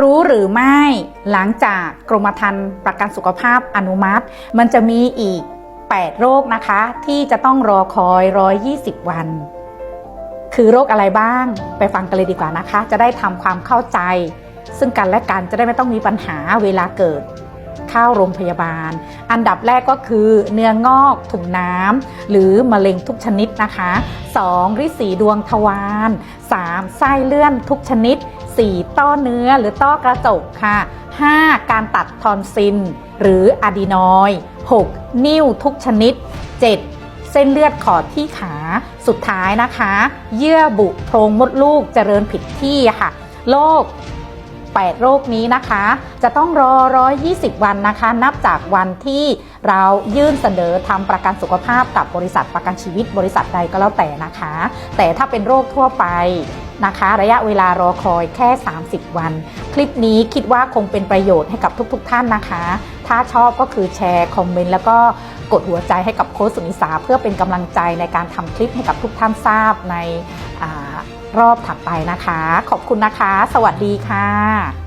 รู้หรือไม่หลังจากกรมธรรม์ประกันสุขภาพอนุมัติ มันจะมีอีก 8 โรคนะคะ ที่จะต้องรอคอย 120 วัน คือโรคอะไรบ้าง ไปฟังกันเลยดีกว่านะคะ จะได้ทำความเข้าใจ ซึ่งกันและกันจะได้ไม่ต้องมีปัญหาเวลาเกิดเข้าโรงพยาบาล อันดับแรกก็คือเนื้องอกถุงน้ำหรือมะเร็งทุกชนิดนะคะ 2. ริสีดวงทวาร 3. ไส้เลื่อนทุกชนิด 4. ต้อเนื้อหรือต้อกระจกค่ะ 5. การตัดทอนซิน หรืออะดีนอย 6. นิ้วทุกชนิด 7. เส้นเลือดขอดที่ขาสุดท้ายนะคะ เยื่อบุโพรงมดลูกเจริญผิดที่ค่ะโรค 8 โรคนี้นะคะ จะต้องรอ 120 วันนะคะ นับจากวันที่เรายื่นเสนอทำประกันสุขภาพกับบริษัทประกันชีวิตบริษัทใดก็แล้วแต่นะคะ แต่ถ้าเป็นโรคทั่วไปนะคะ ระยะเวลารอคอยแค่ 30 วัน คลิปนี้คิดว่าคงเป็นประโยชน์ให้กับทุกๆทท่านนะคะ ถ้าชอบก็คือแชร์ คอมเมนต์ แล้วก็กดหัวใจให้กับโค้ชสุนิสา เพื่อเป็นกำลังใจในการทำคลิปให้กับทุกท่านทราบใน รอบถัดไปนะคะ ขอบคุณนะคะ สวัสดีค่ะ